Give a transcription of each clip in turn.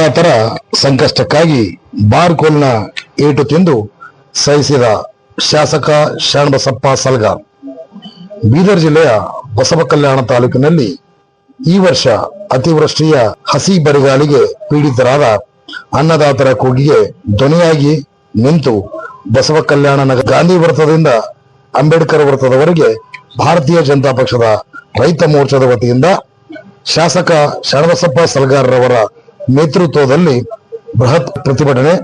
ಅನ್ನದಾತರ ಸಂಕಷ್ಟಕ್ಕಾಗಿ ಬಾರ್ಕೋಲ್ನ ಏಟು ತಿಂದು ಸಹಿಸಿದ ಶಾಸಕ ಶರಣಬಸಪ್ಪ ಸಲ್ಗಾರ್ ಬೀದರ್ ಜಿಲ್ಲೆಯ ಬಸವ ಕಲ್ಯಾಣ ತಾಲೂಕಿನಲ್ಲಿ ಈ ವರ್ಷ ಅತಿವೃಷ್ಟಿಯ ಹಸಿ ಬರಿಗಾಲಿಗೆ ಪೀಡಿತರಾದ ಅನ್ನದಾತರ ಕೂಗಿಗೆ ಧ್ವನಿಯಾಗಿ ನಿಂತು ಬಸವ ಕಲ್ಯಾಣ ನಗರ ಗಾಂಧಿ ವೃತ್ತದಿಂದ ಅಂಬೇಡ್ಕರ್ ವೃತ್ತದವರೆಗೆ ಭಾರತೀಯ ಜನತಾ ಪಕ್ಷದ ರೈತ ಮೋರ್ಚಾದ ವತಿಯಿಂದ ಶಾಸಕ ಶರಣಬಸಪ್ಪ ಸಲ್ಗಾರ್ರವರ ನೇತೃತ್ವದಲ್ಲಿ ಬೃಹತ್ ಪ್ರತಿಭಟನೆ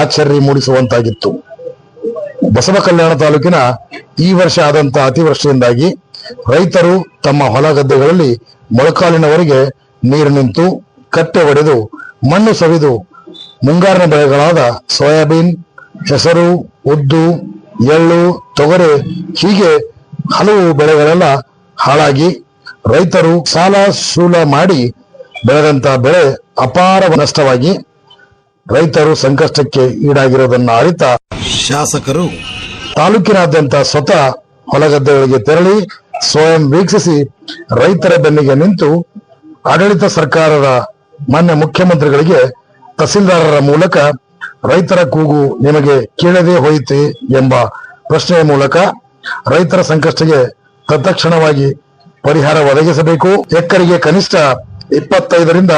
ಆಶ್ಚರ್ಯ ಮೂಡಿಸುವಂತಾಗಿತ್ತು. ಬಸವ ಕಲ್ಯಾಣ ತಾಲೂಕಿನ ಈ ವರ್ಷ ಆದಂತಹ ಅತಿವೃಷ್ಟಿಯಿಂದಾಗಿ ರೈತರು ತಮ್ಮ ಹೊಲ ಗದ್ದೆಗಳಲ್ಲಿ ಮೊಳಕಾಲಿನವರೆಗೆ ನೀರು ನಿಂತು ಕಟ್ಟೆ ಒಡೆದು ಮಣ್ಣು ಸವಿದು ಮುಂಗಾರಿನ ಬೆಳೆಗಳಾದ ಸೋಯಾಬೀನ್, ಹೆಸರು, ಉದ್ದು, ಎಳ್ಳು, ತೊಗರೆ ಹೀಗೆ ಹಲವು ಬೆಳೆಗಳೆಲ್ಲ ಹಾಳಾಗಿ ರೈತರು ಸಾಲ ಶೂಲ ಮಾಡಿ ಬೆಳೆದಂತ ಬೆಳೆ ಅಪಾರ ನಷ್ಟವಾಗಿ ರೈತರು ಸಂಕಷ್ಟಕ್ಕೆ ಈಡಾಗಿರೋದನ್ನ ಅರಿತ ಶಾಸಕರು ತಾಲೂಕಿನಾದ್ಯಂತ ಸ್ವತಃ ಹೊಲಗದ್ದೆಗಳಿಗೆ ತೆರಳಿ ಸ್ವಯಂ ವೀಕ್ಷಿಸಿ ರೈತರ ಬೆನ್ನಿಗೆ ನಿಂತು ಆಡಳಿತ ಸರ್ಕಾರದ ಮಾನ್ಯ ಮುಖ್ಯಮಂತ್ರಿಗಳಿಗೆ ತಹಸೀಲ್ದಾರರ ಮೂಲಕ ರೈತರ ಕೂಗು ನಿಮಗೆ ಕೇಳದೇ ಹೋಯಿತೆ ಎಂಬ ಪ್ರಶ್ನೆಯ ಮೂಲಕ ರೈತರ ಸಂಕಷ್ಟಕ್ಕೆ ತತ್ಕ್ಷಣವಾಗಿ ಪರಿಹಾರ ಒದಗಿಸಬೇಕು. ಎಕ್ಕರಿಗೆ ಕನಿಷ್ಠ ಇಪ್ಪತ್ತೈದರಿಂದ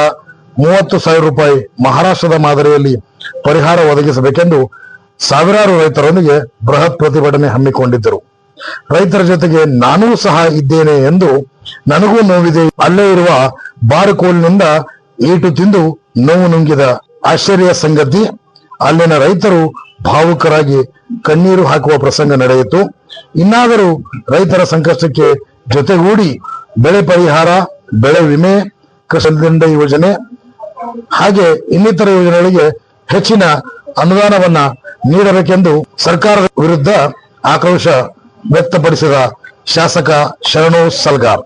ಮೂವತ್ತು ಸಾವಿರ ರೂಪಾಯಿ ಮಹಾರಾಷ್ಟ್ರದ ಮಾದರಿಯಲ್ಲಿ ಪರಿಹಾರ ಒದಗಿಸಬೇಕೆಂದು ಸಾವಿರಾರು ರೈತರೊಂದಿಗೆ ಬೃಹತ್ ಪ್ರತಿಭಟನೆ ಹಮ್ಮಿಕೊಂಡಿದ್ದರು. ರೈತರ ಜೊತೆಗೆ ನಾನೂ ಸಹ ಇದ್ದೇನೆ ಎಂದು ನನಗೂ ನೋವಿದೆ. ಅಲ್ಲೇ ಇರುವ ಬಾರ್ಕೋಲ್ನಿಂದ ಏಟು ತಿಂದು ನೋವು ನುಂಗಿದ ಆಶ್ಚರ್ಯ ಸಂಗತಿ, ಅಲ್ಲಿನ ರೈತರು ಭಾವುಕರಾಗಿ ಕಣ್ಣೀರು ಹಾಕುವ ಪ್ರಸಂಗ ನಡೆಯಿತು. ಇನ್ನಾದರೂ ರೈತರ ಸಂಕಷ್ಟಕ್ಕೆ ಜೊತೆಗೂಡಿ ಬೆಳೆ ಪರಿಹಾರ, ಬೆಳೆ ವಿಮೆ ಕೃಷಿ ಯೋಜನೆ ಹಾಗೆ ಇನ್ನಿತರ ಯೋಜನೆಗಳಿಗೆ ಹೆಚ್ಚಿನ ಅನುದಾನವನ್ನ ನೀಡಬೇಕೆಂದು ಸರ್ಕಾರದ ವಿರುದ್ಧ ಆಕ್ರೋಶ ವ್ಯಕ್ತಪಡಿಸಿದ ಶಾಸಕ ಶರಣು ಸಲ್ಗಾರ್.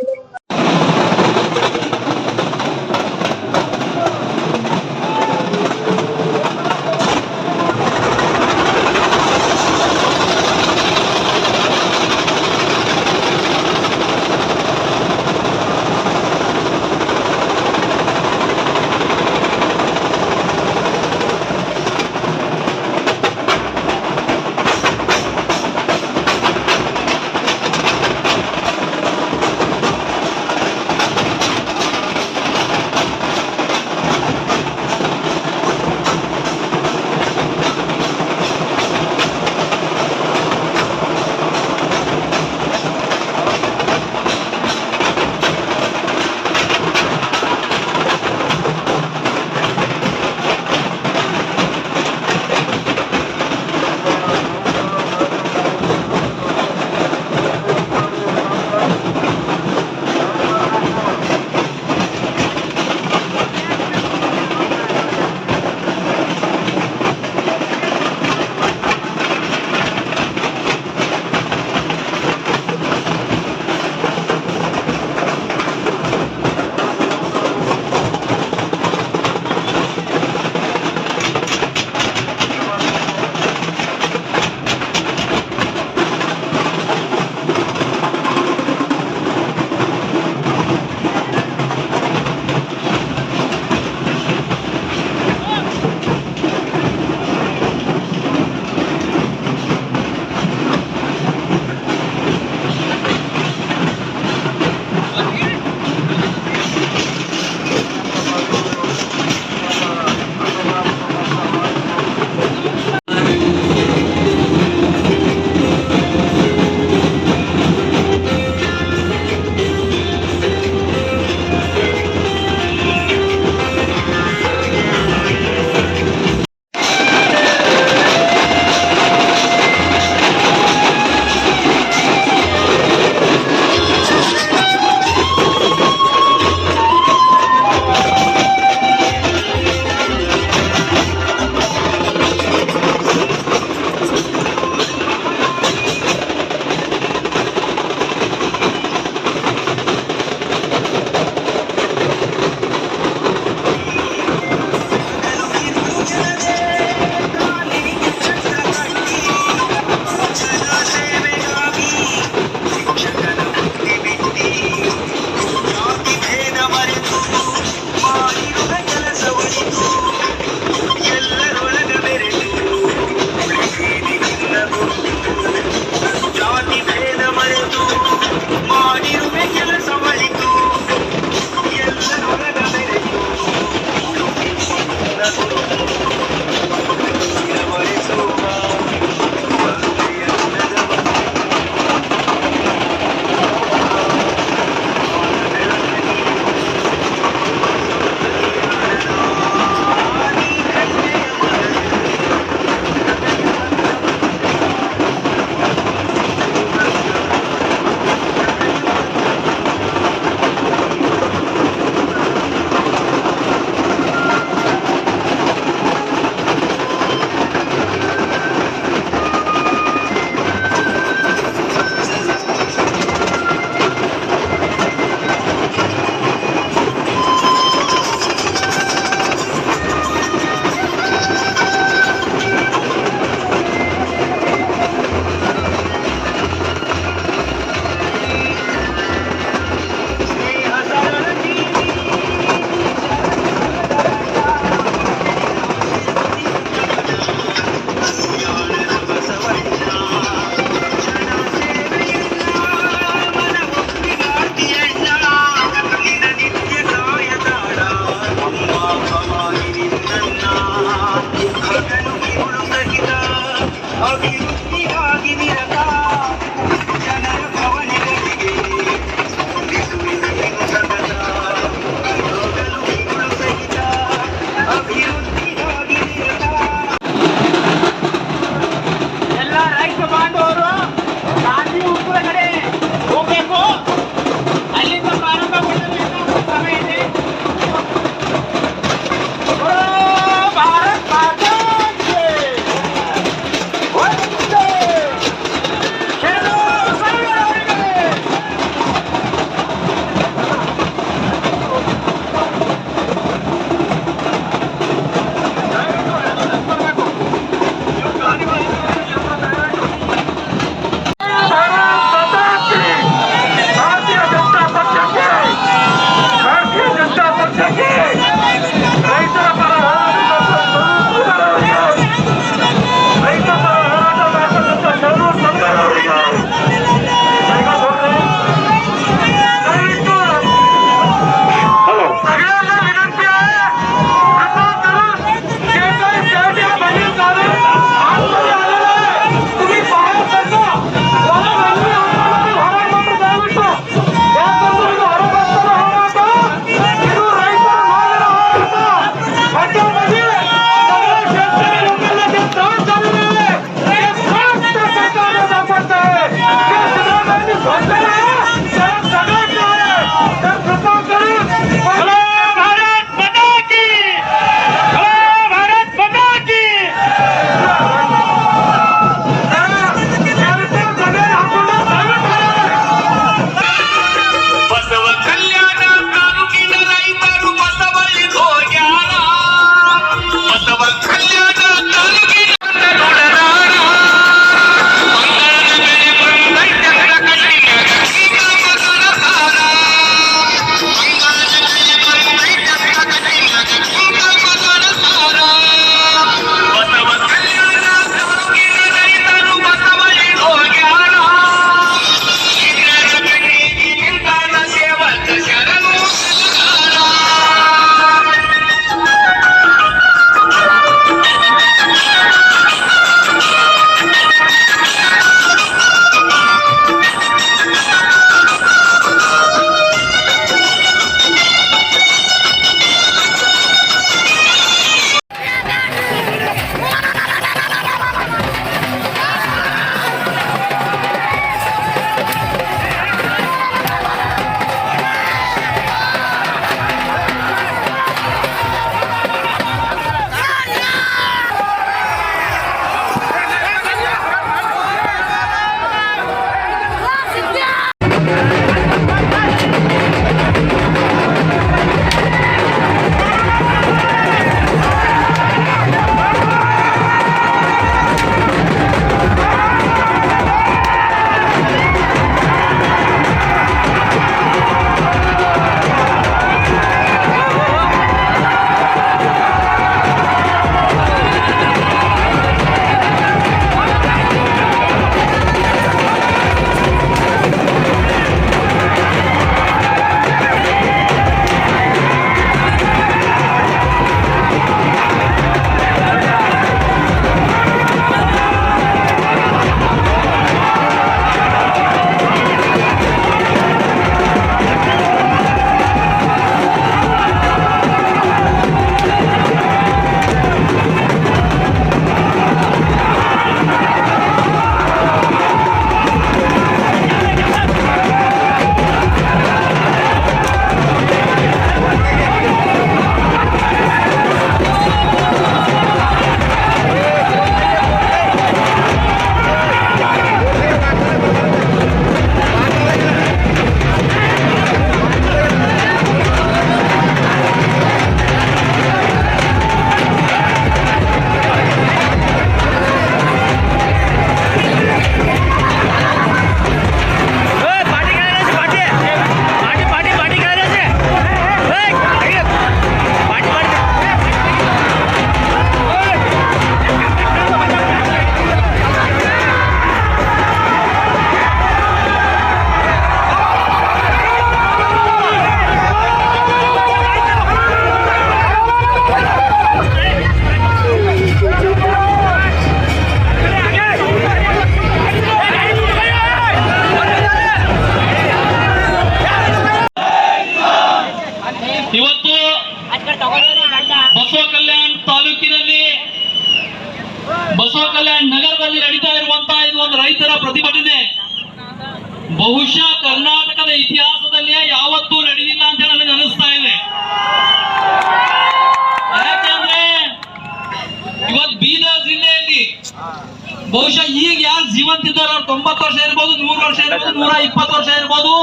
ಜೀವಂತ ಇದ್ದಾರೆ, ಅವ್ರು ತೊಂಬತ್ತು ವರ್ಷ ಇರ್ಬೋದು, ನೂರು ವರ್ಷ ಇರ್ಬೋದು, ನೂರ ಇಪ್ಪತ್ತು ವರ್ಷ ಇರ್ಬೋದು.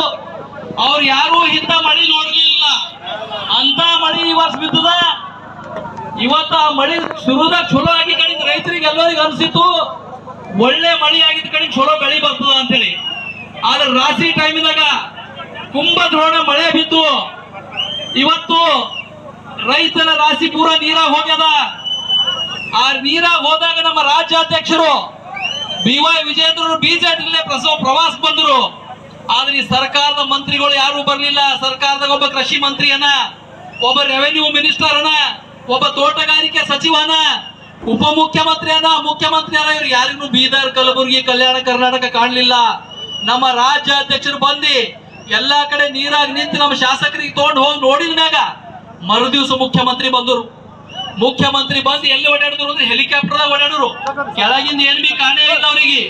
ಅವ್ರು ಯಾರು ಇಂಥ ಮಳಿ ನೋಡ್ಲಿಲ್ಲ ಅಂತ ಮಳಿ ಈ ವರ್ಷ ಬಿದ್ದದ. ಇವತ್ತ ಆ ಮಳಿ ಶುರುದಾಗ ಚಲೋ ಆಗಿ ಕಡಿದ ರೈತರಿಗೆ ಎಲ್ಲರಿಗೂ ಅನ್ಸಿತ್ತು, ಒಳ್ಳೆ ಮಳಿ ಆಗಿದ ಕಡೆ ಚಲೋ ಬೆಳಿ ಬರ್ತದ ಅಂತೇಳಿ. ಆದ್ರೆ ರಾಶಿ ಟೈಮಿನಾಗ ಕುಂಭ ದ್ರೋಣ ಮಳೆ ಬಿದ್ದು, ಇವತ್ತು ರೈತನ ರಾಶಿ ಪೂರ ನೀರ ಹೋಗ್ಯದ. ಆ ನೀರ ಹೋದಾಗ ನಮ್ಮ ರಾಜ್ಯಾಧ್ಯಕ್ಷರು ಬಿ ವೈ ಬಿಜೆಪಿಲೇ ಪ್ರಸವ ಪ್ರವಾಸ ಬಂದರು. ಆದ್ರೆ ಈ ಸರ್ಕಾರದ ಮಂತ್ರಿಗಳು ಯಾರು ಬರ್ಲಿಲ್ಲ. ಸರ್ಕಾರದ ಒಬ್ಬ ಕೃಷಿ ಮಂತ್ರಿಯನ್ನ, ಒಬ್ಬ ರೆವೆನ್ಯೂ ಮಿನಿಸ್ಟರ್ ಅನ್ನ, ಒಬ್ಬ ತೋಟಗಾರಿಕೆ ಸಚಿವನ ಮುಖ್ಯಮಂತ್ರಿ ಅನ್ನ ಇವ್ರು. ಯಾರಿಗೂ ಬೀದರ್, ಕಲಬುರಗಿ, ಕಲ್ಯಾಣ ಕರ್ನಾಟಕ ಕಾಣಲಿಲ್ಲ. ನಮ್ಮ ರಾಜ್ಯಾಧ್ಯಕ್ಷರು ಬಂದು ಎಲ್ಲಾ ಕಡೆ ನೀರಾಗಿ ನಿಂತು ನಮ್ಮ ಶಾಸಕರಿಗೆ ತಗೊಂಡು ಹೋಗಿ ನೋಡಿದ್ಮ್ಯಾಗ ಮರುದಿವ್ಸ ಮುಖ್ಯಮಂತ್ರಿ ಬಂದರು. ಮುಖ್ಯಮಂತ್ರಿ ಬಂದು ಎಲ್ಲಿ ಓಡಾಡಿದ್ರು ಅಂದ್ರೆ ಹೆಲಿಕಾಪ್ಟರ್ ಓಡಾಡಿದ್ರು ಕೆಳಗಿಂದ ಏನ್ ಬಿ ಕಾಣೇ ಇಲ್ಲ ಅವರಿಗೆ.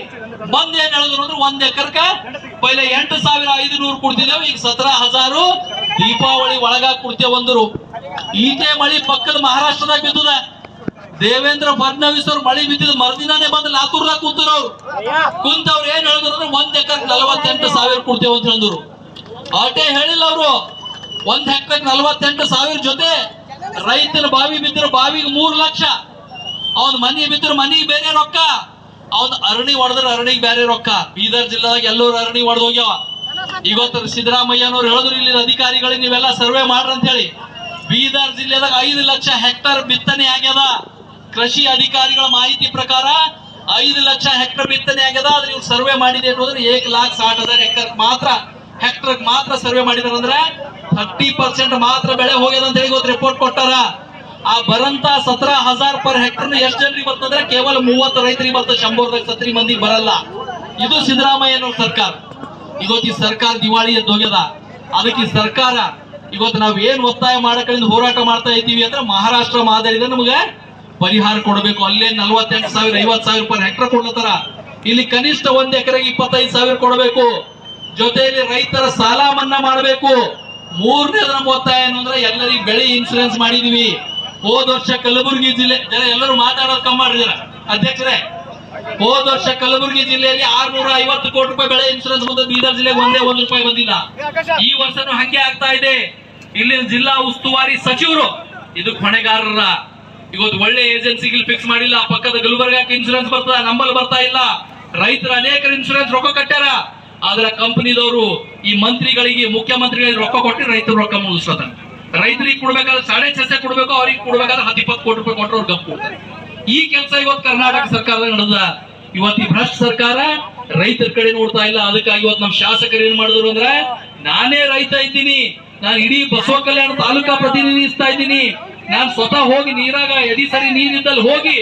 ಬಂದ್ ಏನ್ ಹೇಳಿದ್ರು ಅಂದ್ರೆ ಒಂದ್ ಎಕರ್ಕ ಪೈಲೆ ಎಂಟು ಸಾವಿರ ಐದು ನೂರು ಕೊಡ್ತಿದ್ದೇವೆ ಈಗ ಸತ್ರ ಹಜಾರು ದೀಪಾವಳಿ ಒಳಗ ಕೊಡ್ತೇವೆ ಅಂದ್ರು ಈಟೆ ಮಳಿ ಪಕ್ಕದ ಮಹಾರಾಷ್ಟ್ರದಾಗ ಬಿದ್ದದ. ದೇವೇಂದ್ರ ಫಡ್ನವೀಸ್ ಅವ್ರು ಮಳಿ ಬಿದ್ದಿದ್ ಮರುದಿನಾನೇ ಬಂದ್ ಲಾತೂರ್ದಾಗ ಕೂತರು ಅವ್ರು. ಕುಂತವ್ರು ಏನ್ ಹೇಳಿದ್ರು ಅಂದ್ರೆ ಒಂದ್ ಎಕರ್ ನಲವತ್ತೆಂಟು ಸಾವಿರ ಕೊಡ್ತೇವೆ ಅಂತ ಹೇಳಿದ್ರು ಅಟೇ ಹೇಳಿಲ್ಲ ಅವರು. ಒಂದ್ ಹೆಕ್ಟರ್ ನಲವತ್ತೆಂಟು ಸಾವಿರ ಜೊತೆ ರೈತನ ಬಾವಿ ಬಿದ್ದರೆ ಬಾವಿಗೆ ಮೂರು ಲಕ್ಷ. ಅವನ ಮನಿ ಬಿದ್ದರೆ ಮನೆಗೆ ಬೇರೆ ರೊಕ್ಕ. ಅವನ ಅರಣಿ ಹೊಡೆದ್ರೆ ಅರಣಿಗೆ ಬೇರೆ ರೊಕ್ಕ. ಬೀದರ್ ಜಿಲ್ಲಾದಾಗ ಎಲ್ಲರೂ ಅರಣಿ ಹೊಡೆದು ಹೋಗ್ಯಾವ. ಇವತ್ತು ಸಿದ್ದರಾಮಯ್ಯನವ್ರು ಹೇಳಿದ್ರು ಇಲ್ಲಿ ಅಧಿಕಾರಿಗಳಿಗೆ ನೀವೆಲ್ಲ ಸರ್ವೆ ಮಾಡ್ರಿ ಅಂತ ಹೇಳಿ. ಬೀದರ್ ಜಿಲ್ಲೆದಾಗ ಐದು ಲಕ್ಷ ಹೆಕ್ಟರ್ ಬಿತ್ತನೆ ಆಗ್ಯದ. ಕೃಷಿ ಅಧಿಕಾರಿಗಳ ಮಾಹಿತಿ ಪ್ರಕಾರ ಐದು ಲಕ್ಷ ಹೆಕ್ಟರ್ ಬಿತ್ತನೆ ಆಗ್ಯದ, ಆದ್ರೆ ಇವ್ರು ಸರ್ವೆ ಮಾಡಿದೆ ಅಂದ್ರೆ ಏಕ್ ಲಾಕ್ ಸಾಟ್ ಹೆಕ್ಟರ್ ಮಾತ್ರ ಹೆಕ್ಟರ್ ಮಾತ್ರ ಸರ್ವೆ ಮಾಡಿದಾರೆ ಅಂದ್ರೆ ಥರ್ಟಿ ಪರ್ಸೆಂಟ್ ಮಾತ್ರ ಬೆಳೆ ಹೋಗ್ಯದ ಅಂತ ಹೇಳಿ ಇವತ್ತು ರಿಪೋರ್ಟ್ ಕೊಟ್ಟಾರ. ಆ ಬರಂತ ಸತ್ರ ಹಜಾರ್ ಪರ್ ಹೆಕ್ಟರ್ ಎಷ್ಟು ಜನರಿಗೆ ಬರ್ತಂದ್ರೆ ಕೇವಲ ಮೂವತ್ತು ರೈತರಿಗೆ ಬರ್ತದೆ. ಶಂಬರ್ದಾಗ ಸತ್ರಿ ಮಂದಿಗೆ ಬರಲ್ಲ. ಇದು ಸಿದ್ದರಾಮಯ್ಯನವ್ರ ಸರ್ಕಾರ. ಇವತ್ತು ಈ ಸರ್ಕಾರ ದಿವಾಳಿ ಎದ್ದು ಹೋಗ್ಯದ. ಅದಕ್ಕೆ ಸರ್ಕಾರ ಇವತ್ತು ನಾವ್ ಏನ್ ಒತ್ತಾಯ ಮಾಡಕಳಿಂದ ಹೋರಾಟ ಮಾಡ್ತಾ ಇದ್ದೀವಿ ಅಂದ್ರೆ ಮಹಾರಾಷ್ಟ್ರ ಮಾದರಿದ ನಮಗೆ ಪರಿಹಾರ ಕೊಡಬೇಕು. ಅಲ್ಲೇ ನಲ್ವತ್ತೆಂಟು ಸಾವಿರ ಐವತ್ ಸಾವಿರ ರೂಪಾಯಿ ಹೆಕ್ಟರ್ ಕೊಡ್ಲತ್ತಾರ. ಇಲ್ಲಿ ಕನಿಷ್ಠ ಒಂದ್ ಎಕರೆಗೆ ಇಪ್ಪತ್ತೈದು ಸಾವಿರ ಕೊಡಬೇಕು. ಜೊತೆಯಲ್ಲಿ ರೈತರ ಸಾಲ ಮನ್ನಾ ಮಾಡಬೇಕು. ಮೂರನೇದ್ರ ಒತ್ತಾಯ ಏನು ಅಂದ್ರೆ ಎಲ್ಲರಿಗೂ ಬೆಳೆ ಇನ್ಸೂರೆನ್ಸ್ ಮಾಡಿದೀವಿ. ಹೋದ ವರ್ಷ ಕಲಬುರಗಿ ಜಿಲ್ಲೆ ಜನ ಎಲ್ಲರೂ ಮಾತಾಡೋದು ಕಮ್ಮಿ ಅಧ್ಯಕ್ಷರೇ, ಹೋದ ವರ್ಷ ಕಲಬುರಗಿ ಜಿಲ್ಲೆಯಲ್ಲಿ ಆರ್ನೂರ ಐವತ್ತು ಕೋಟಿ ರೂಪಾಯಿ ಬೆಳೆ ಇನ್ಸೂರೆನ್ಸ್ ಬಂದ ಬೀದರ್ ಜಿಲ್ಲೆಗೆ ಒಂದೇ ಒಂದು ರೂಪಾಯಿ ಬಂದಿಲ್ಲ. ಈ ವರ್ಷನೂ ಹಂಗೆ ಆಗ್ತಾ ಇದೆ. ಇಲ್ಲಿ ಜಿಲ್ಲಾ ಉಸ್ತುವಾರಿ ಸಚಿವರು, ಇದು ಹೊಣೆಗಾರರ. ಇವತ್ತು ಒಳ್ಳೆ ಏಜೆನ್ಸಿಗೆ ಫಿಕ್ಸ್ ಮಾಡಿಲ್ಲ. ಪಕ್ಕದ ಗುಲ್ಬರ್ಗಾಕ್ ಇನ್ಸೂರೆನ್ಸ್ ಬರ್ತದ, ನಂಬಲ್ ಬರ್ತಾ ಇಲ್ಲ. ರೈತರ ಅನೇಕರು ಇನ್ಸೂರೆನ್ಸ್ ರೊಕ್ಕ ಕಟ್ಟ್ಯಾರ. ಆದ್ರ ಕಂಪನಿದವರು ಈ ಮಂತ್ರಿಗಳಿಗೆ, ಮುಖ್ಯಮಂತ್ರಿಗಳಿಗೆ ರೊಕ್ಕ ಕೊಟ್ಟು ರೈತರು ರೊಕ್ಕ ಮುಗಿಸ್ತಾರೆ ರೈತರಿಗೆ ಕೊಡ್ಬೇಕಾದ್ರೆ ಸಾಡೆ ಸಸ್ಯ ಕೊಡ್ಬೇಕು, ಅವ್ರಿಗೆ ಕೊಡ್ಬೇಕಾದ್ರೆ ಹತ್ತು ಇಪ್ಪತ್ತು ಕೋಟಿ ರೂಪಾಯಿ ಕೊಟ್ಟರು ಅವ್ರು ಗಪ್ ಕೊಡ್ತಾರೆ. ಈ ಕೆಲಸ ಇವತ್ತು ಕರ್ನಾಟಕ ಸರ್ಕಾರದ ನಡೆದ. ಇವತ್ತು ಭ್ರಷ್ಟ ಸರ್ಕಾರ ರೈತರ ಕಡೆ ನೋಡ್ತಾ ಇಲ್ಲ. ಅದಕ್ಕಾಗಿ ಇವತ್ತು ನಮ್ಮ ಶಾಸಕರು ಏನ್ ಮಾಡಿದ್ರು ಅಂದ್ರೆ, ನಾನೇ ರೈತ ಇದ್ದೀನಿ, ನಾನು ಇಡೀ ಬಸವ ಕಲ್ಯಾಣ ತಾಲೂಕಾ ಪ್ರತಿನಿಧಿಸ್ತಾ ಇದ್ದೀನಿ. ನಾನು ಸ್ವತಃ ಹೋಗಿ ನೀರಾಗ ಎದಿ ಸರಿ ನೀರಿದ್ದಲ್ಲಿ ಹೋಗಿ,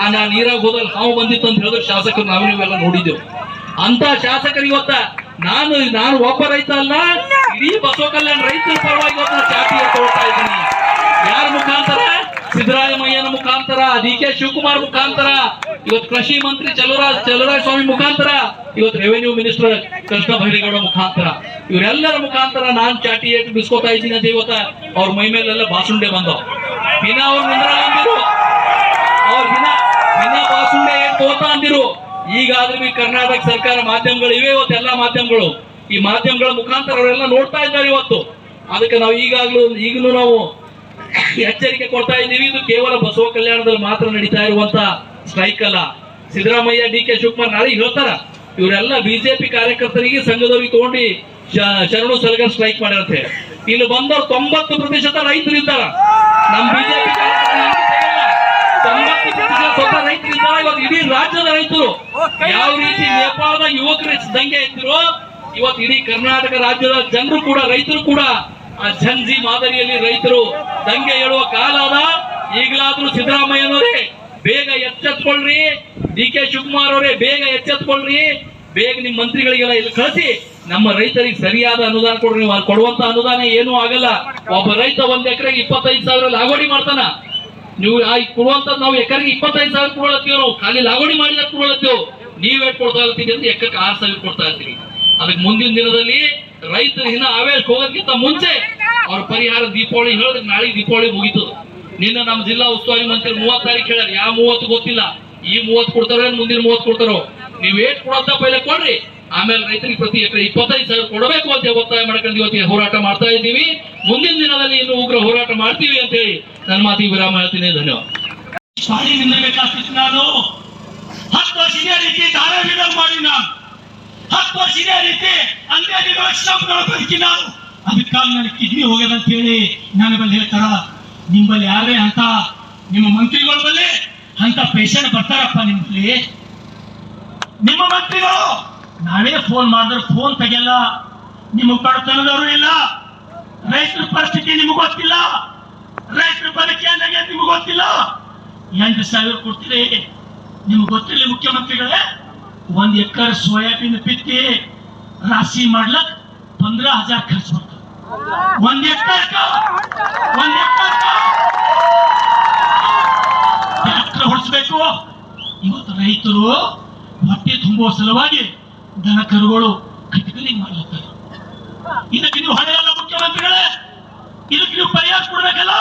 ಆ ನಾ ನೀರಾಗ ಹೋದಲ್ಲಿ ಹಾವು ಬಂದಿತ್ತು ಅಂತ ಹೇಳಿದ್ರೆ ಶಾಸಕರು. ನಾವು ನೀವೆಲ್ಲ ನೋಡಿದ್ದೆವು. ಅಂತ ಶಾಸಕರು ಇವತ್ತ ನಾನು ನಾನು ಒಬ್ಬ ರೈತ ಅಲ್ಲ, ಇಡೀ ಬಸವ ಕಲ್ಯಾಣ ರೈತರ ಪರವಾಗಿ ಇವತ್ತು ಚಾಟಿ ತಗೊಳ್ತಾ ಇದ್ದೀನಿ. ಯಾರ ಮುಖಾಂತರ? ಸಿದ್ದರಾಮಯ್ಯನ ಮುಖಾಂತರ, ಡಿ ಕೆ ಶಿವಕುಮಾರ್ ಮುಖಾಂತರ, ಇವತ್ತು ಕೃಷಿ ಮಂತ್ರಿ ಚಲುವರಾಜ್, ಚಲುವರಾಜ ಸ್ವಾಮಿ ಮುಖಾಂತರ, ಇವತ್ತು ರೆವೆನ್ಯೂ ಮಿನಿಸ್ಟರ್ ಕೃಷ್ಣ ಭೈರೇಗೌಡ ಮುಖಾಂತರ. ಇವರೆಲ್ಲರ ಮುಖಾಂತರ ನಾನು ಚಾಟಿ ಏಟ್ ಬಿಸ್ಕೋತಾ ಇದ್ದೀನಿ ಅಂತ ಇವತ್ತ ಅವ್ರ ಮೈ ಮೇಲೆಲ್ಲ ಬಾಸುಂಡೆ ಬಂದವ್ ದಿನ ಅವ್ರು ಮುಂದ್ರ ಅಂದಿರು. ಅವ್ರ ದಿನ ದಿನ ಬಾಸುಂಡೆ ಏಟ್ ತೋತಾ ಅಂದಿರು. ಈಗಾದ್ರೂ ಈ ಕರ್ನಾಟಕ ಸರ್ಕಾರ ಮಾಧ್ಯಮಗಳು ಇವೆ ಇವತ್ತು ಎಲ್ಲಾ ಮಾಧ್ಯಮಗಳು. ಈ ಮಾಧ್ಯಮಗಳ ಮುಖಾಂತರ ಅವರೆಲ್ಲ ನೋಡ್ತಾ ಇದ್ದಾರೆ ಇವತ್ತು. ಅದಕ್ಕೆ ನಾವು ಈಗಾಗ್ಲೂ ಈಗಲೂ ನಾವು ಎಚ್ಚರಿಕೆ ಕೊಡ್ತಾ ಇದ್ದೀವಿ. ಇದು ಕೇವಲ ಬಸವ ಕಲ್ಯಾಣದಲ್ಲಿ ಮಾತ್ರ ನಡೀತಾ ಇರುವಂತ ಸ್ಟ್ರೈಕ್ ಅಲ್ಲ. ಸಿದ್ದರಾಮಯ್ಯ, ಡಿ ಕೆ ಶಿವಕುಮಾರ್ ನಾಳೆ ಹೇಳ್ತಾರ. ಇವರೆಲ್ಲ ಬಿಜೆಪಿ ಕಾರ್ಯಕರ್ತರಿಗೆ ಸಂಘದವರಿಗೆ ತಗೊಂಡು ಶರಣು ಸಲಗರ್ ಸ್ಟ್ರೈಕ್ ಮಾಡಿರುತ್ತೆ ಇಲ್ಲಿ ಬಂದವ್ರು ತೊಂಬತ್ತು ಪ್ರತಿಶತ ರೈತರು ಇದ್ದಾರ. ನಮ್ಮ ಬಿಜೆಪಿ ತೊಂಬತ್ತು ಪ್ರತಿಶತ ಸ್ವತಃ ರೈತರು ಇದ್ದಾರೆ. ಇವತ್ತು ಇಡೀ ರಾಜ್ಯದ ರೈತರು. ಯಾವ ರೀತಿ ನೇಪಾಳದ ಯುವಕರು ದಂಗೆ ಇದ್ರು? ಇವತ್ತು ಇಡೀ ಕರ್ನಾಟಕ ರಾಜ್ಯದ ಜನರು ಕೂಡ, ರೈತರು ಕೂಡ ಆ ಝಂಜಿ ಮಾದರಿಯಲ್ಲಿ ರೈತರು. ದಂಗೆ ಹೇಳುವ ಕಾಲ ಅದ. ಈಗಲಾದ್ರೂ ಸಿದ್ದರಾಮಯ್ಯನವರೇ, ಬೇಗ ಎಚ್ಚೆತ್ಕೊಳ್ರಿ. ಡಿ ಕೆ ಶಿವಕುಮಾರ್ ಅವರೇ, ಬೇಗ ಎಚ್ಚೆತ್ಕೊಳ್ರಿ. ಬೇಗ ನಿಮ್ಮ ಮಂತ್ರಿಗಳಿಗೆಲ್ಲ ಇಲ್ಲಿ ಕಳಿಸಿ. ನಮ್ಮ ರೈತರಿಗೆ ಸರಿಯಾದ ಅನುದಾನ ಕೊಡ್ರಿ. ಕೊಡುವಂತ ಅನುದಾನ ಏನೂ ಆಗಲ್ಲ. ಒಬ್ಬ ರೈತ ಒಂದ್ ಎಕರೆಗೆ ಇಪ್ಪತ್ತೈದು ಸಾವಿರ ಲಾಗೋಡಿ ಮಾಡ್ತಾನ. ನೀವು ಆ ಕೊಡುವಂತ ನಾವು ಎಕರೆಗೆ ಇಪ್ಪತ್ತೈದು ಸಾವಿರ ಕೊಡಲತ್ತೀವಿ ನಾವು. ಖಾಲಿ ಲಾಗೋಡಿ ಮಾಡಿದ ನೀವ್ ಎಷ್ಟು ಕೊಡ್ತಾ ಇರ್ತೀವಿ ಅಂದ್ರೆ ಎಕ್ಕಕ್ಕೆ ಆರು ಸಾವಿರ ಕೊಡ್ತಾ ಇರ್ತೀವಿ ಅದಕ್ಕೆ ಮುಂದಿನ ದಿನದಲ್ಲಿ ರೈತರ ಇನ್ನ ಆವೇಶ ಹೋಗೋದಕ್ಕಿಂತ ಮುಂಚೆ ಅವ್ರ ಪರಿಹಾರ ದೀಪಾವಳಿ ಹೇಳಿದ್ರೆ ನಾಳೆ ದೀಪಾವಳಿ ಮುಗೀತದ. ನಿನ್ನ ನಮ್ಮ ಜಿಲ್ಲಾ ಉಸ್ತುವಾರಿ ಮಂತ್ರಿ ಮೂವತ್ ತಾರೀಕು ಹೇಳ್ಯಾರ, ಯಾವ ಮೂವತ್ತು ಗೊತ್ತಿಲ್ಲ. ಈ ಮೂವತ್ತು ಕೊಡ್ತಾರೋ ಮುಂದಿನ ಮೂವತ್ತು ಕೊಡ್ತಾರೋ? ನೀವ್ ಏಟ್ ಕೊಡಂತ ಪೈಲೆ ಕೊಡ್ರಿ. ಆಮೇಲೆ ರೈತರಿಗೆ ಪ್ರತಿ ಎಕರೆ ಇಪ್ಪತ್ತೈದು ಸಾವಿರ ಕೊಡಬೇಕು ಅಂತ ಒತ್ತಾಯ ಮಾಡ್ಕೊಂಡು ಇವತ್ತಿಗೆ ಹೋರಾಟ ಮಾಡ್ತಾ ಇದ್ದೀವಿ. ಮುಂದಿನ ದಿನದಲ್ಲಿ ಇನ್ನು ಉಗ್ರ ಹೋರಾಟ ಮಾಡ್ತೀವಿ ಅಂತ ಹೇಳಿ ನನ್ನ ಮಾತಿಗೆ ವಿರಾಮ ಹೇಳ್ತೀನಿ. ಧನ್ಯವಾದ. ನಾನು ಹತ್ತು ವರ್ಷ ಇದೇ ರೀತಿ ಧಾರಾವಿಧ ಮಾಡಿ ನಾನು. ಹತ್ತು ರೀತಿ ಬದುಕಿ ನಾನು. ಅದಕ್ಕಾಗಿ ನನಗೆ ಕಿಡ್ನಿ ಹೋಗ್ಯದಂತ ಹೇಳಿ ನನ್ನ ಬಲ್ಲಿ ಹೇಳ್ತಾರ ನಿಮ್ಮಲ್ಲಿ ಯಾರೇ ಅಂತ, ನಿಮ್ಮ ಮಂತ್ರಿಗಳ ಬಲ್ಲಿ ಅಂತ ಪೇಷಂಟ್ ಬರ್ತಾರಪ್ಪ ನಿಮ್ಮಲ್ಲಿ ನಿಮ್ಮ ಮಂತ್ರಿಗಳು ನಾವೇ ಫೋನ್ ಮಾಡಿದ್ರೆ ಫೋನ್ ತೆಗೆಲ್ಲ ನಿಮ್ಮ ಬಡತನದವರು ಇಲ್ಲ. ರೈತರ ಪರಿಸ್ಥಿತಿ ನಿಮ್ಗೆ ಗೊತ್ತಿಲ್ಲ. ರೈತರ ಬದುಕಿ ನಿಮ್ಗೆ ಗೊತ್ತಿಲ್ಲ? ಎಂಟು ಸಾವಿರ ಕೊಡ್ತೀರಿ. ನಿಮ್ಗೆ ಗೊತ್ತಿಲ್ಲ ಮುಖ್ಯಮಂತ್ರಿಗಳೇ. ಒಂದ್ ಎಕರ್ ಸೋಯಾಬೀನ್ ಬಿತ್ತಿ ರಾಶಿ ಮಾಡ್ಲಕ್ ಪಂದ್ರ ಹಜಾರ್ ಖರ್ಚು ಬರ್ತದೆ ಒಂದ್ ಎಕರ್ ಒಂದ್ ಎಕರ್ ಹೊಡಿಸ್ಬೇಕು. ಇವತ್ತು ರೈತರು ಹೊಟ್ಟೆ ತುಂಬುವ ಸಲುವಾಗಿ ದನ ಕರುಗಳು ಕಟ್ಕಲಿ ಮಾಡ್ಲತ್ತಾರೆ ಇದಕ್ಕೆ ನೀವು ಹಣೆಯಲ್ಲ ಮುಖ್ಯಮಂತ್ರಿಗಳೇ? ಇದಕ್ಕೆ ನೀವು ಪರಿಹಾರ ಕೊಡ್ಬೇಕಲ್ಲ?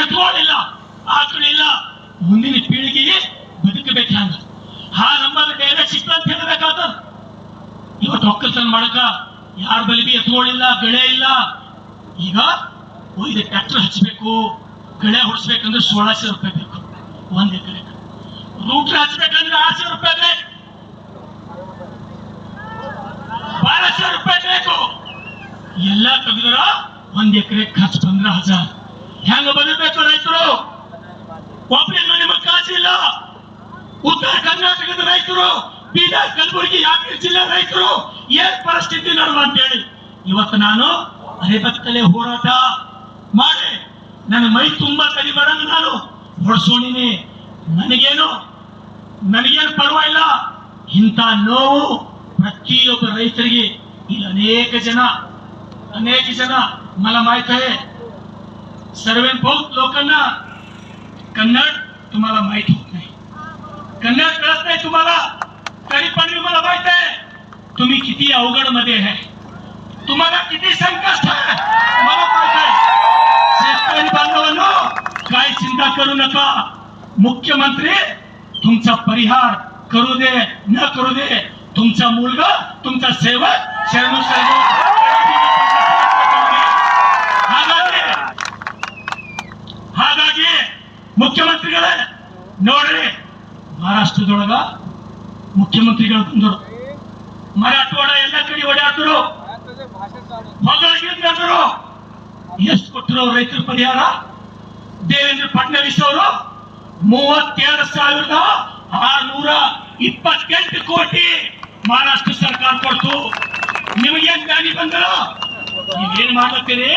ಎತ್ಕೊಳ್ಳಿಲ್ಲ ಆಕಳಿಲ್ಲ ಮುಂದಿನ ಪೀಳಿಗೆಗೆ ಬದುಕಬೇಕು ಹಂಗ ಹಾ ನಂಬರ್ ಡೈರೆಕ್ಟ್ ಅಂತ ಹೇಳಬೇಕಾದ. ಇವತ್ತು ಒಕ್ಕಲ್ತನ ಮಾಡಕ ಯಾರ ಬಲಿ ಬಿ ಎತ್ಕೊಳ್ಳಿಲ್ಲ, ಗಳೆ ಇಲ್ಲ. ಈಗ ಒಯ್ದು ಟ್ರ್ಯಾಕ್ಟರ್ ಹಚ್ಚಬೇಕು ಗಳೆ ಹೊಡಿಸ್ಬೇಕಂದ್ರೆ ಸೋಳ ಸಾವಿರ ರೂಪಾಯಿ ಬೇಕು. ಒಂದ್ ಎಕರೆ. ರೂಟ್ರ್ ಹಚ್ಬೇಕಂದ್ರೆ ಆರು ರೂಪಾಯಿ ಬೇಕು ಬಾರ ಸಾವಿರ ರೂಪಾಯಿ ಬೇಕು ಎಲ್ಲ ತೆಗೆದ್ರ ಒಂದ್ ಎಕರೆ ಖರ್ಚು ಪಂದ್ರ ಹಜಾರ್. ಹೆಂಗ ಬದಬೇಕು ರೈತರು? ಒಬ್ಬರಿಂದ ನಿಮಗ್ ಕಾಸಿಲ್ಲ ಉತ್ತರ ಕರ್ನಾಟಕದ ರೈತರು, ಬೀದರ್, ಕಲಬುರಗಿ, ಯಾದಗಿರಿ ಜಿಲ್ಲೆ ರೈತರು, ಏನ್ ಪರಿಸ್ಥಿತಿ ನಡು ಅಂತ ಹೇಳಿ ಇವತ್ತು ನಾನು ಅರೆಬತ್ತಲೆ ಹೋರಾಟ ಮಾಡಿ, ನನ್ನ ಮೈ ತುಂಬಾ ಕಡಿಬರಂಗ ನಾನು. ಹೊಡ್ಸೋಣಿನಿ. ನನಗೇನು ನನಗೇನು ಪರವಾಗಿಲ್ಲ ಇಂಥ ನೋವು ಪ್ರತಿಯೊಬ್ಬ ರೈತರಿಗೆ ಇಲ್ಲಿ, ಅನೇಕ ಜನ न्यायाची सेना मला माहीत आहे. सर्व लोकांना कन्नड तुम्हाला माहीत होत नाही. कन्नड कळत नाही तुम्हाला. तरी पण मी मला माहीत आहे. तुम्ही किती अवघडमध्ये आहे. तुम्हाला किती संकष्ट मला माहीत आहे. शेतकरी बांधवांनो काय चिंता करू नका. मुख्यमंत्री तुमचा परिहार करू दे न करू दे. तुमचा मुलगा तुमचा सेवक शरणू शरणू ಮುಖ್ಯಮಂತ್ರಿಗಳೇ, ನೋಡ್ರಿ, ಮಹಾರಾಷ್ಟ್ರದೊಳಗ ಮುಖ್ಯಮಂತ್ರಿಗಳು ತಂದರು ಮರಾಠವಾಡ ಎಲ್ಲ ಕಡೆ ಓಡಾಡಿದ್ರು. ಮಗಳಿದ್ರು ಎಷ್ಟು ಕೊಟ್ಟರು ರೈತರ ಪರಿಹಾರ, ದೇವೇಂದ್ರ ಫಡ್ನವೀಸ್ ಅವರು ಮೂವತ್ತೆರಡು ಸಾವಿರದ ಆರ್ನೂರ ಇಪ್ಪತ್ತೆಂಟು ಕೋಟಿ ಮಹಾರಾಷ್ಟ್ರ ಸರ್ಕಾರ ಕೊಡ್ತು. ನಿಮಗೇನ್ ಗಾಡಿ ಬಂದರು ನೀವೇನ್ ಮಾಡ್ಲತ್ತೀರಿ?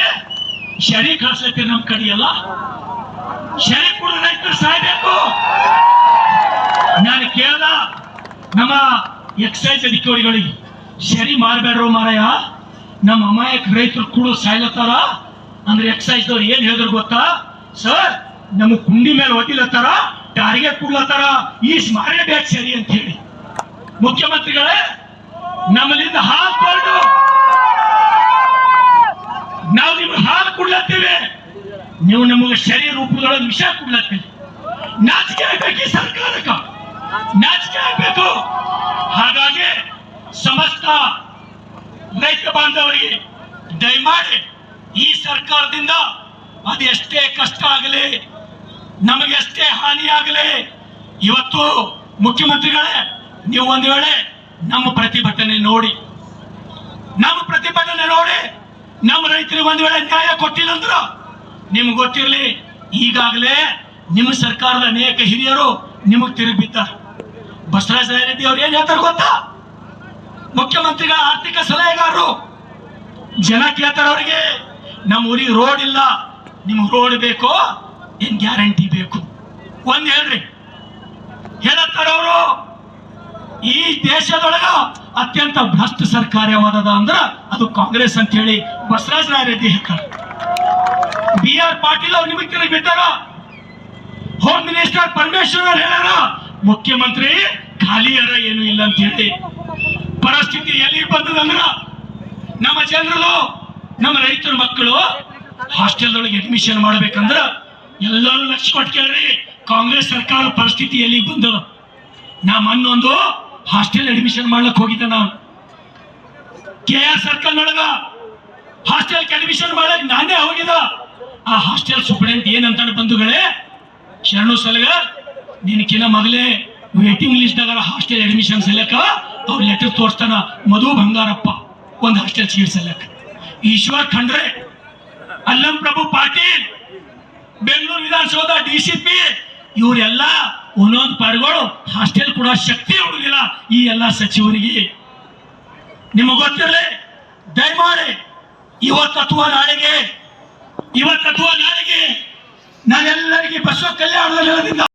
ಶರೀ ಕಳ್ಸತ್ತೀರಿ ನಮ್ ಕಡೆಯಲ್ಲ. ಶರಿ ರೈತರು ಸಾಯ್ಬೇಕು. ನಾನು ಕೇಳ ನಮ್ಮ ಎಕ್ಸೈಸ್ ಅಧಿಕಾರಿಗಳಿಗೆ ಶರಿ ಮಾರ್ಬೇಡ್ರು ಮಾರಾಯ. ನಮ್ಮ ಅಮಾಯಕ ರೈತರು ಕೂಡ ಸಾಯ್ಲತ್ತಾರ? ಅಂದ್ರೆ ಎಕ್ಸೈಸ್ ದವ್ರು ಏನ್ ಹೇಳಿದ್ರು ಗೊತ್ತಾ? ಸರ್, ನಮ್ಮ ಕುಂಡಿ ಮೇಲೆ ಒದಿಲತ್ತಾರ ಟಾರ್ಗೆಟ್ ಕೊಡ್ಲತ್ತಾರ ಈಸ್ ಮಾರೇಬೇಕು ಸರಿ ಅಂತ ಹೇಳಿ. ಮುಖ್ಯಮಂತ್ರಿಗಳೇ, ನಮ್ಮಲ್ಲಿಂದ ಹಾಲು ಕೊಡು ನಾವು ನಿಮ್ಗೆ ಹಾಲು ಕೊಡ್ಲತ್ತೀವಿ. ನೀವು ನಮಗೆ ಶರೀರ ರೂಪದೊಳಗೆ ವಿಷ ಕೊಡ್ಲತ್ತೀವಿ ನಾಚಿಕೆ ಆಗ್ಬೇಕು ಈ ಸರ್ಕಾರಕ್ಕ. ನಾಚಿಕೆ ಆಗ್ಬೇಕು. ಹಾಗಾಗಿ ಸಮಸ್ತ ರೈತ ಬಾಂಧವರಿಗೆ ದಯಮಾಡಿ ಈ ಸರ್ಕಾರದಿಂದ ಅದು ಎಷ್ಟೇ ಕಷ್ಟ ಆಗಲಿ, ನಮಗೆ ಎಷ್ಟೇ ಹಾನಿ ಆಗಲಿ, ಇವತ್ತು ಮುಖ್ಯಮಂತ್ರಿಗಳೇ, ನೀವು ಒಂದು ವೇಳೆ ನಮ್ಮ ಪ್ರತಿಭಟನೆ ನೋಡಿ, ನಮ್ಮ ಪ್ರತಿಭಟನೆ ನೋಡಿ, ನಮ್ಮ ರೈತರಿಗೆ ಒಂದು ವೇಳೆ ನ್ಯಾಯ ಕೊಟ್ಟಿಲ್ಲ ಅಂದ್ರ ನಿಮ್ಗೆ ಗೊತ್ತಿರಲಿ, ಈಗಾಗಲೇ ನಿಮ್ಮ ಸರ್ಕಾರದ ಅನೇಕ ಹಿರಿಯರು ನಿಮಗೆ ತಿರುಗಿದ್ದಾರೆ ಬಸವರಾಜ ರೆಡ್ಡಿ ಅವ್ರು ಏನ್ ಹೇಳ್ತಾರೆ ಗೊತ್ತಾ? ಮುಖ್ಯಮಂತ್ರಿಗಳ ಆರ್ಥಿಕ ಸಲಹೆಗಾರರು. ಜನ ಕೇಳ್ತಾರೆ ಅವರಿಗೆ ನಮ್ಮ ಊರಿಗೆ ರೋಡ್ ಇಲ್ಲ, ನಿಮ್ಗೆ ರೋಡ್ ಬೇಕೋ? ಏನ್ ಗ್ಯಾರಂಟಿ ಬೇಕು? ಒಂದ್ ಹೇಳ್ರಿ. ಹೇಳತ್ತಾರ ಅವರು, ಈ ದೇಶದೊಳಗ ಅತ್ಯಂತ ಭ್ರಷ್ಟ ಸರ್ಕಾರ ಯಾವ್ದದ ಅಂದ್ರ ಅದು ಕಾಂಗ್ರೆಸ್ ಅಂತ ಹೇಳಿ ಬಸವರಾಜ ರಾಯ ರೆಡ್ಡಿ ಹೇಳ್ತಾರೆ. ಬಿ ಆರ್ ಪಾಟೀಲ್ ಅವ್ರು ನಿಮಗೆ ತಿರುಗಿ ಬಿಟ್ಟಾರ? ಹೋಮ್ ಮಿನಿಸ್ಟರ್ ಪರಮೇಶ್ವರ್ ಅವ್ರು ಹೇಳಾರ? ಮುಖ್ಯಮಂತ್ರಿ, ಖಾಲಿ ಅರ ಏನು ಇಲ್ಲ ಅಂತ ಹೇಳಿ. ಪರಿಸ್ಥಿತಿ ಎಲ್ಲಿ ಬಂದದಂದ್ರ ನಮ್ಮ ಜನರು ನಮ್ಮ ರೈತರ ಮಕ್ಕಳು ಹಾಸ್ಟೆಲ್ ಒಳಗೆ ಅಡ್ಮಿಷನ್ ಮಾಡ್ಬೇಕಂದ್ರ ಎಲ್ಲರೂ ಲಕ್ಷ ಕೊಟ್ಟು ಕೇಳ್ರಿ, ಕಾಂಗ್ರೆಸ್ ಸರ್ಕಾರ ಪರಿಸ್ಥಿತಿ ಎಲ್ಲಿಗೆ ಬಂದದ ನಾ ಮೊನ್ನೊಂದು ಹಾಸ್ಟೆಲ್ ಅಡ್ಮಿಷನ್ ಮಾಡ್ಲಕ್ ಹೋಗಿದ್ದೆ ನಾನು. ಕೆ ಆರ್ ಸರ್ಕಲ್ ನೊಳಗ ಹಾಸ್ಟೆಲ್ ಅಡ್ಮಿಷನ್ ಮಾಡಕ್ ನಾನೇ ಹೋಗಿದ ಆ ಹಾಸ್ಟೆಲ್ ಸೂಪರೆಂಟ್ ಏನಂತಾನೆ ಬಂಧುಗಳೇ? ಶರಣು ಸಲಗ ನಿನಕಿನ ಮೊದಲೇ ವೇಟಿಂಗ್ ಲಿಸ್ಟ್ ದಾಗ ಹಾಸ್ಟೆಲ್ ಅಡ್ಮಿಷನ್ ಸಲ್ಯಾಕ ಅವ್ರ ಲೆಟರ್ ತೋರಿಸ್ತಾನ, ಮಧು ಬಂಗಾರಪ್ಪ, ಒಂದು ಹಾಸ್ಟೆಲ್ ಸೀಟ್ ಸಲ್ಯಾಕ Eshwar Khandre, Allam Prabhu Patil, Bengaluru Vidhana Soudha D C P ಇವರೆಲ್ಲ ಒಂದೊಂದು ಪಾಡುಗಳು ಹಾಸ್ಟೆಲ್ ಕೊಡೋ ಶಕ್ತಿ ಉಳಿದಿಲ್ಲ ಈ ಎಲ್ಲ ಸಚಿವರಿಗೆ ನಿಮಗೆ ಗೊತ್ತಿರಲಿ, ದಯಮಾಡಿ, ಇವತ್ತು ಅಥವಾ ನಾಳೆಗೆ ಇವತ್ತು ಅಥವಾ ನಾಳೆಗೆ ನಾನೆಲ್ಲರಿಗೆ ಬಸವ ಕಲ್ಯಾಣದಿಂದ